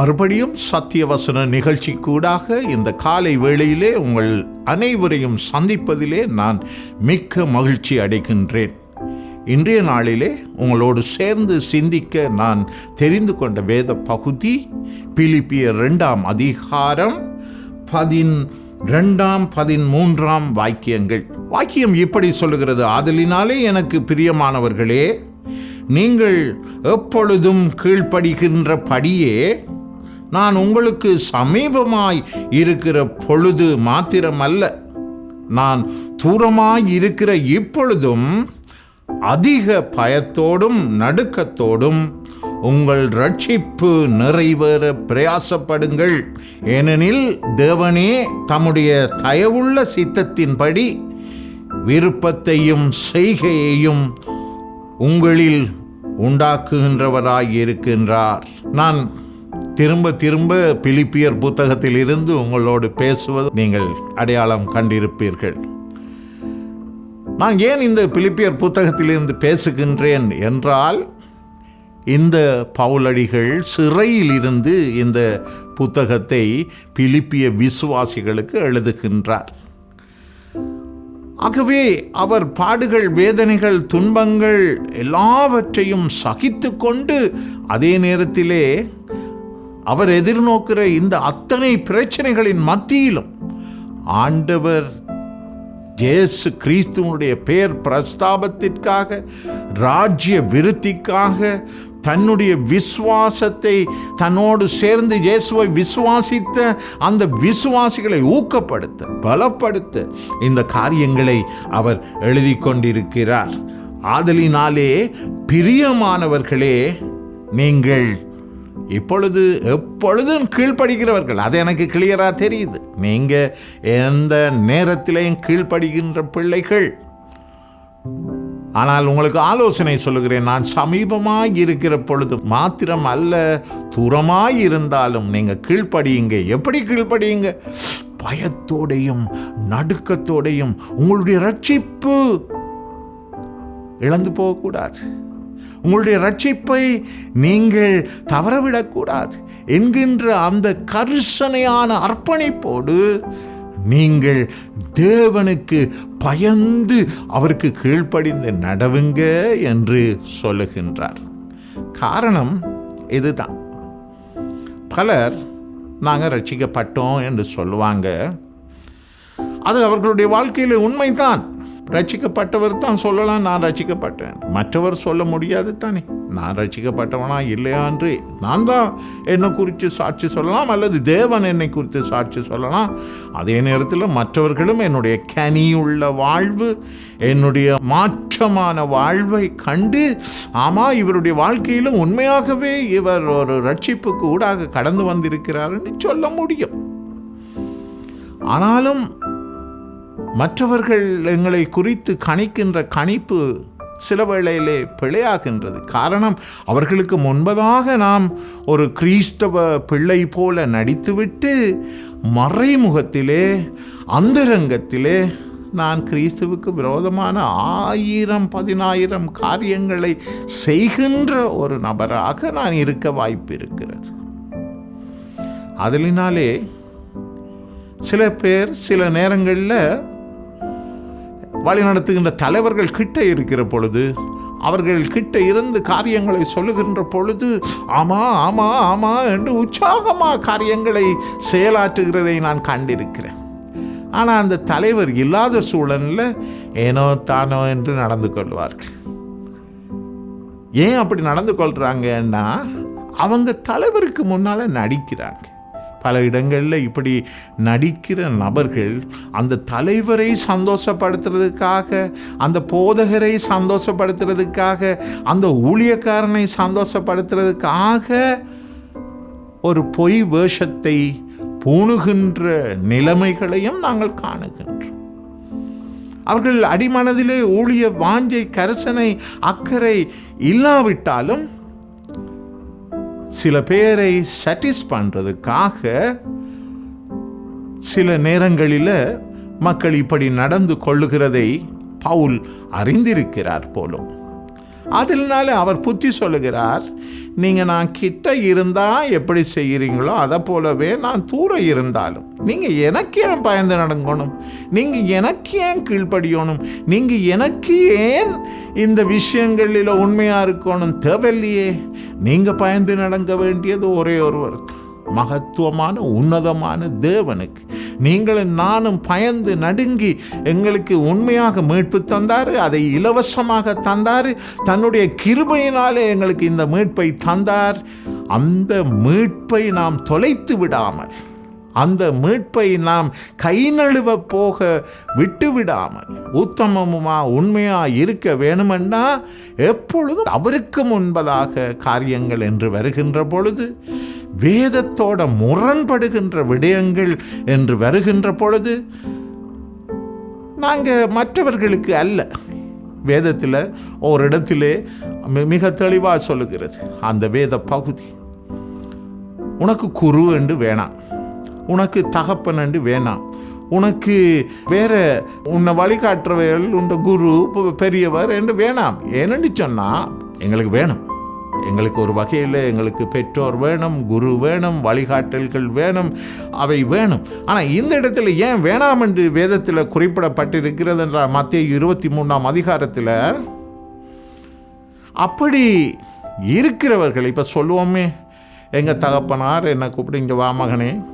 மறுபடியும் சத்தியவசன நிகழ்ச்சி கூடாக இந்த காலை வேளையிலே உங்கள் அனைவரையும் சந்திப்பதிலே நான் மிக்க மகிழ்ச்சி அடைகின்றேன். இன்றைய நாளிலே உங்களோடு சேர்ந்து சிந்திக்க நான் தெரிந்து கொண்ட வேத பகுதி பிலிப்பிய ரெண்டாம் அதிகாரம் பதின் ரெண்டாம் பதிமூன்றாம் வாக்கியங்கள். வாக்கியம் இப்படி சொல்லுகிறது அதலினாலே எனக்கு பிரியமானவர்களே நீங்கள் எப்பொழுதும் கீழ்ப்படுகின்ற படியே நான் உங்களுக்கு சமீபமாய் இருக்கிற பொழுது மாத்திரமல்ல. நான் தூரமாய் இருக்கிற இப்பொழுதும் அதிக பயத்தோடும் நடுக்கத்தோடும் உங்கள் ரட்சிப்பு நிறைவேற பிரயாசப்படுங்கள். ஏனெனில் தேவனே தம்முடைய தயவுள்ள சித்தத்தின்படி விருப்பத்தையும் செய்கையையும் உங்களில் உண்டாக்குகின்றவராய் இருக்கின்றார். நான் திரும்ப திரும்ப பிலிப்பியர் புத்தகத்தில் இருந்து உங்களோடு பேசுவது நீங்கள் அடையாளம் கண்டிருப்பீர்கள். நான் ஏன் இந்த பிலிப்பியர் புத்தகத்திலிருந்து பேசுகின்றேன் என்றால் இந்த பவுலடிகள் சிறையில் இருந்து இந்த புத்தகத்தை பிலிப்பிய விசுவாசிகளுக்கு எழுதுகின்றார். ஆகவே அவர் பாடுகள் வேதனைகள் துன்பங்கள் எல்லாவற்றையும் சகித்து கொண்டு அதே நேரத்திலே அவர் எதிர்நோக்கிற இந்த அத்தனை பிரச்சனைகளின் மத்தியிலும் ஆண்டவர் ஜேசு கிறிஸ்துவனுடைய பெயர் பிரஸ்தாபத்திற்காக ராஜ்ய விருத்திக்காக தன்னுடைய விசுவாசத்தை தன்னோடு சேர்ந்து இயேசுவை விசுவாசித்த அந்த விசுவாசிகளை ஊக்கப்படுத்த பலப்படுத்த இந்த காரியங்களை அவர் எழுதி கொண்டிருக்கிறார் ஆதலினாலே பிரியமானவர்களே நீங்கள் இப்பொழுது எப்பொழுதும் கீழ்ப்படுகிறவர்கள். அது எனக்கு கிளியராக தெரியுது. நீங்கள் எந்த நேரத்திலையும் கீழ்ப்படுகின்ற பிள்ளைகள். ஆனால் உங்களுக்கு ஆலோசனை சொல்லுகிறேன். நான் சமீபமாக இருக்கிற பொழுது மாத்திரம் அல்ல தூரமாக இருந்தாலும் நீங்கள் கீழ்ப்படியுங்க. எப்படி கீழ்ப்படியுங்க? பயத்தோடையும் நடுக்கத்தோடையும் உங்களுடைய ரட்சிப்பு இழந்து போகக்கூடாது. உங்களுடைய ரட்சிப்பை நீங்கள் தவறவிடக்கூடாது என்கின்ற அந்த கரிசனையான அர்ப்பணிப்போடு நீங்கள் தேவனுக்கு பயந்து அவருக்கு கீழ்ப்படிந்து நடவுங்க என்று சொல்லுகின்றார். காரணம் இதுதான். பலர் நாங்கள் ரட்சிக்கப்பட்டோம் என்று சொல்லுவாங்க. அது அவர்களுடைய வாழ்க்கையில் உண்மைதான். ரட்சிக்கப்பட்டவர் தான் சொல்லலாம் நான் ரட்சிக்கப்பட்டேன் மற்றவர் சொல்ல முடியாது தானே? நான் ரட்சிக்கப்பட்டவனா இல்லையா என்று நான் தான் என்னை குறித்து சாட்சி சொல்லலாம் அல்லது தேவன் என்னை குறித்து சாட்சி சொல்லலாம். அதே நேரத்தில் மற்றவர்களும் என்னுடைய கனியுள்ள வாழ்வு என்னுடைய மாற்றமான வாழ்வை கண்டு ஆமாம் இவருடைய வாழ்க்கையிலும் உண்மையாகவே இவர் ஒரு ரட்சிப்புக்கு ஊடாக கடந்து வந்திருக்கிறாருன்னு சொல்ல முடியும். ஆனாலும் மற்றவர்கள் எங்களை குறித்து கணிக்கின்ற கணிப்பு சில வேளையிலே பிழையாகின்றது. காரணம் அவர்களுக்கு முன்பதாக நாம் ஒரு கிறிஸ்தவ பிள்ளை போல நடித்துவிட்டு மறைமுகத்திலே அந்தரங்கத்திலே நான் கிறிஸ்துவுக்கு விரோதமான ஆயிரம் பதினாயிரம் காரியங்களை செய்கின்ற ஒரு நபராக நான் இருக்க வாய்ப்பு இருக்கிறது. அதலினாலே சில பேர் சில நேரங்களில் வழி நடத்துகின்ற தலைவர்கள் கிட்ட இருக்கிற பொழுது அவர்கள் கிட்ட இருந்து காரியங்களை சொல்லுகின்ற பொழுது ஆமா ஆமா ஆமா என்று உற்சாகமாக காரியங்களை செயலாற்றுகிறதை நான் கண்டிருக்கிறேன். ஆனால் அந்த தலைவர் இல்லாத சூழலில் ஏனோ தானோ என்று நடந்து கொள்வார்கள். ஏன் அப்படி நடந்து கொள்கிறாங்கன்னா அவங்க தலைவருக்கு முன்னால் நடிக்கிறாங்க. பல இடங்களில் இப்படி நடிக்கிற நபர்கள் அந்த தலைவரை சந்தோஷப்படுத்துறதுக்காக அந்த போதகரை சந்தோஷப்படுத்துறதுக்காக அந்த ஊழியக்காரனை சந்தோஷப்படுத்துறதுக்காக ஒரு பொய் வேஷத்தை பூணுகின்ற நிலைமைகளையும் நாங்கள் காணுகின்றோம். அவர்கள் அடிமனதிலே ஊழிய வாஞ்சை கரசனை அக்கறை இல்லாவிட்டாலும் சில பேரை சட்டிஸ் பண்ணுறதுக்காக சில நேரங்களில் மக்கள் இப்படி நடந்து கொள்ளுகிறதை பவுல் அறிந்திருக்கிறார் போலும். அதனால அவர் புத்தி சொல்லுகிறார் நீங்கள் நான் கிட்ட இருந்தால் எப்படி செய்கிறீங்களோ அதை போலவே நான் தூரம் இருந்தாலும் நீங்கள் எனக்கு ஏன் பயந்து நடங்கணும்? நீங்கள் எனக்கு ஏன் கீழ்ப்படியணும்? நீங்கள் எனக்கு ஏன் இந்த விஷயங்களில் உண்மையாக இருக்கணும்? தேவையில்லையே. நீங்கள் பயந்து நடங்க வேண்டியது ஒரே ஒருவர் மகத்துவமான உன்னதமான தேவனுக்கு. நீங்களும் நானும் பயந்து நடுங்கி எங்களுக்கு உண்மையாக மீட்பு தந்தார் அதை இலவசமாக தந்தார். தன்னுடைய கிருபையினாலே எங்களுக்கு இந்த மீட்பை தந்தார். அந்த மீட்பை நாம் தொலைத்து விடாமல் அந்த மீட்பை நாம் கை நழுவ போக விட்டு விடாமல் உத்தமமுமா உண்மையா இருக்க வேணுமென்னா எப்பொழுதும் அவருக்கு முன்பதாக காரியங்கள் என்று வருகின்ற பொழுது வேதத்தோட முரண்படுகின்ற விடயங்கள் என்று வருகின்ற பொழுது நாங்கள் மற்றவர்களுக்கு அல்ல. வேதத்தில் ஒரு இடத்திலே மிக தெளிவாக சொல்லுகிறது. அந்த வேத பகுதி உனக்கு குரு என்று வேணாம். உனக்கு தகப்பன் என்று வேணாம். உனக்கு வேற உன்னை வழிகாட்டுறவர்கள் உன் குரு பெரியவர் என்று வேணாம். ஏனென்று சொன்னால் எங்களுக்கு வேணும். எங்களுக்கு ஒரு வகையில் எங்களுக்கு பெற்றோர் வேணும் குரு வேணும் வழிகாட்டல்கள் வேணும் அவை வேணும். ஆனால் இந்த இடத்துல ஏன் வேணாம் என்று வேதத்தில் குறிப்பிடப்பட்டிருக்கிறது என்றால் மத்திய இருபத்தி மூணாம் அதிகாரத்தில்? அப்படி இருக்கிறவர்கள் இப்போ சொல்லுவோமே எங்கள் தகப்பனார் என்னை கூப்பிட்டு இங்கே வா மகனே.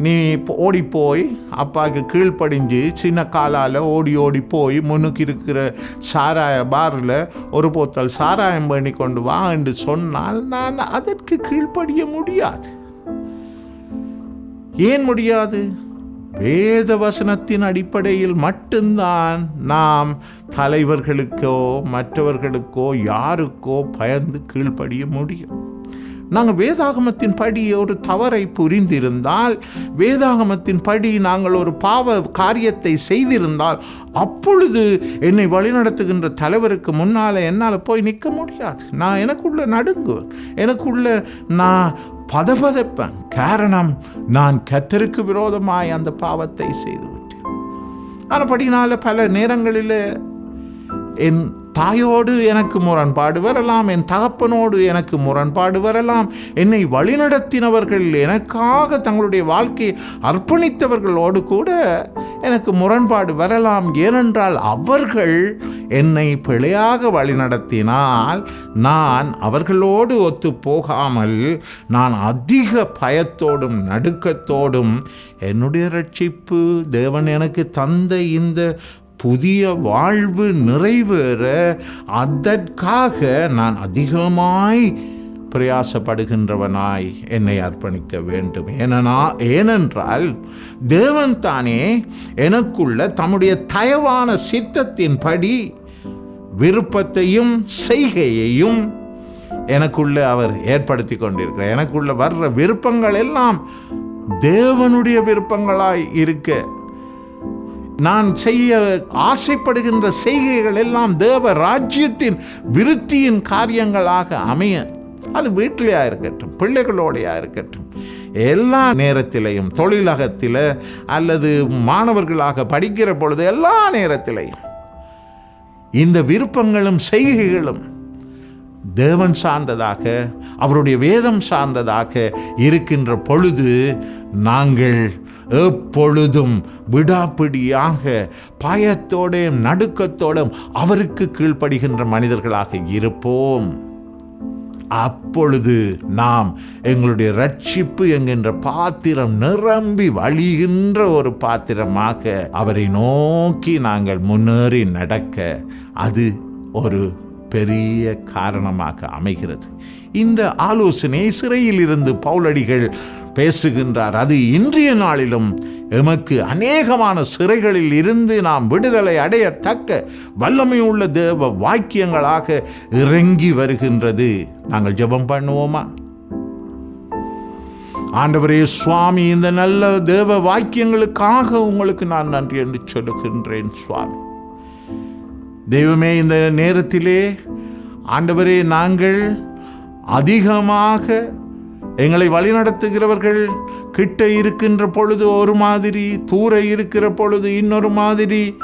நீ ஓடி போய் அப்பாவுக்கு கீழ்ப்படிஞ்சு சின்ன காலால் ஓடி ஓடி போய் முன்னுக்கு இருக்கிற சாராய பாரில் ஒரு போத்தல் சாராயம் பண்ணி கொண்டு வா என்று சொன்னால் நான் அதற்கு கீழ்ப்படிய முடியாது. ஏன் முடியாது? வேத வசனத்தின் அடிப்படையில் மட்டும்தான் நாம் தலைவர்களுக்கோ மற்றவர்களுக்கோ யாருக்கோ பயந்து கீழ்ப்படிய முடியும். நாங்கள் வேதாகமத்தின் படி ஒரு தவறை புரிந்திருந்தால் வேதாகமத்தின் படி நாங்கள் ஒரு பாவ காரியத்தை செய்திருந்தால் அப்பொழுது என்னை வழிநடத்துகின்ற தலைவருக்கு முன்னால் என்னால் போய் நிற்க முடியாது. நான் எனக்குள்ள நடுங்குவேன். எனக்குள்ள நான் பதபதப்பேன். காரணம் நான் கத்தருக்கு விரோதமாய் அந்த பாவத்தை செய்துவிட்டேன். ஆனபடினால பல நேரங்களில் என் தாயோடு எனக்கு முரண்பாடு வரலாம் என் தகப்பனோடு எனக்கு முரண்பாடு வரலாம் என்னை வழிநடத்தினவர்கள் எனக்காக தங்களுடைய வாழ்க்கையை அர்ப்பணித்தவர்களோடு கூட எனக்கு முரண்பாடு வரலாம் ஏனென்றால் அவர்கள் என்னை பிழையாக வழிநடத்தினால் நான் அவர்களோடு ஒத்து போகாமல் நான் அதிக பயத்தோடும் நடுக்கத்தோடும் என்னுடைய ரட்சிப்பு தேவன் எனக்கு தந்த இந்த புதிய வாழ்வு நிறைவேற அதற்காக நான் அதிகமாய் பிரயாசப்படுகின்றவனாய் என்னை அர்ப்பணிக்க வேண்டும். ஏனனா ஏனென்றால் தேவன் தானே எனக்குள்ள தம்முடைய தயவான சித்தத்தின்படி விருப்பத்தையும் செய்கையையும் எனக்குள்ள அவர் ஏற்படுத்தி கொண்டிருக்கிறார். எனக்குள்ள வர்ற விருப்பங்கள் எல்லாம் தேவனுடைய விருப்பங்களாய் இருக்க நான் செய்ய ஆசைப்படுகின்ற செய்கைகள் எல்லாம் தேவ ராஜ்யத்தின் விருத்தியின் காரியங்களாக அமைய. அது வீட்டிலையாக இருக்கட்டும் பிள்ளைகளோடையா இருக்கட்டும் எல்லா நேரத்திலையும் தொழிலகத்தில் அல்லது மாணவர்களாக படிக்கிற பொழுது எல்லா நேரத்திலையும் இந்த விருப்பங்களும் செய்கைகளும் தேவன் சார்ந்ததாக அவருடைய வேதம் சார்ந்ததாக இருக்கின்ற பொழுது நாங்கள் எப்பொழுதும் விடாப்பிடியாக பயத்தோடும் நடுக்கத்தோடும் அவருக்கு கீழ்ப்படுகின்ற மனிதர்களாக இருப்போம். அப்பொழுது நாம் எங்களுடைய ரட்சிப்பு என்கின்ற பாத்திரம் நிரம்பி வழிகின்ற ஒரு பாத்திரமாக அவரை நோக்கி நாங்கள் முன்னேறி நடக்க அது ஒரு பெரிய காரணமாக அமைகிறது. இந்த ஆலோசனை சிறையில் இருந்து பவுலடிகள் பேசுகின்றார். அது இன்றைய நாளிலும் எமக்கு அநேகமான சிறைகளில் இருந்து நாம் விடுதலை அடையத்தக்க வல்லமை உள்ள தேவ வாக்கியங்களாக இறங்கி வருகின்றது. நாங்கள் ஜெபம் பண்ணுவோமா? ஆண்டவரே சுவாமி இந்த நல்ல தேவ வாக்கியங்களுக்காக உங்களுக்கு நான் நன்றி என்று சொல்லுகின்றேன் சுவாமி. தெய்வமே இந்த நேரத்திலே ஆண்டவரே நாங்கள் அதிகமாக எங்களை வழிநடத்துகிறவர்கள் கிட்ட இருக்கின்ற பொழுது ஒரு மாதிரி தூர இருக்கிற பொழுது இன்னொரு மாதிரி.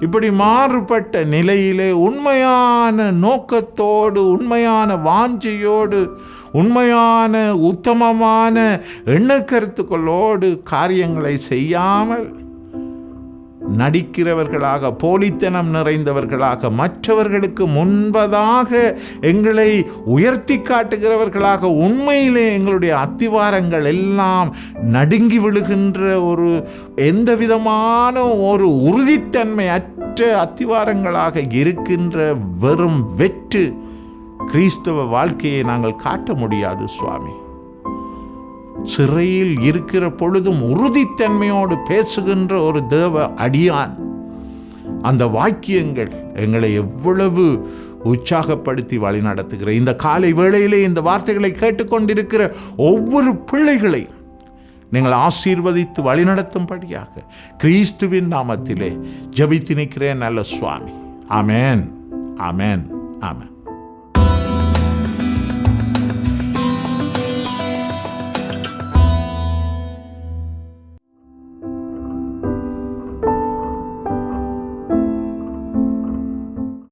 இப்படி மாறுபட்ட நிலையிலே உண்மையான நோக்கத்தோடு உண்மையான வாஞ்சையோடு உண்மையான உத்தமமான எண்ணக்கருத்துக்களோடு காரியங்களை செய்யாமல் நடிக்கிறவர்களாக போலித்தனம் நிறைந்தவர்களாக மற்றவர்களுக்கு முன்பதாக எங்களை உயர்த்தி காட்டுகிறவர்களாக உண்மையிலே எங்களுடைய அத்திவாரங்கள் எல்லாம் நடுங்கி விழுகின்ற ஒரு எந்த விதமான ஒரு உறுதித்தன்மை அற்ற அத்திவாரங்களாக இருக்கின்ற வெறும் வெற்று கிறிஸ்தவ வாழ்க்கையை நாங்கள் காட்ட முடியாது சுவாமி. சிறையில் இருக்கிற பொழுதும் உறுதித்தன்மையோடு பேசுகின்ற ஒரு தேவ அடியான். அந்த வாக்கியங்கள் எங்களை எவ்வளவு உற்சாகப்படுத்தி வழிநடத்துகிற இந்த காலை வேளையிலே இந்த வார்த்தைகளை கேட்டுக்கொண்டிருக்கிற ஒவ்வொரு பிள்ளைகளை நீங்கள் ஆசீர்வதித்து வழிநடத்தும்படியாக கிறிஸ்துவின் நாமத்திலே ஜபித்து நிற்கிறேன் நல்ல சுவாமி. ஆமேன். ஆமேன். ஆமேன்.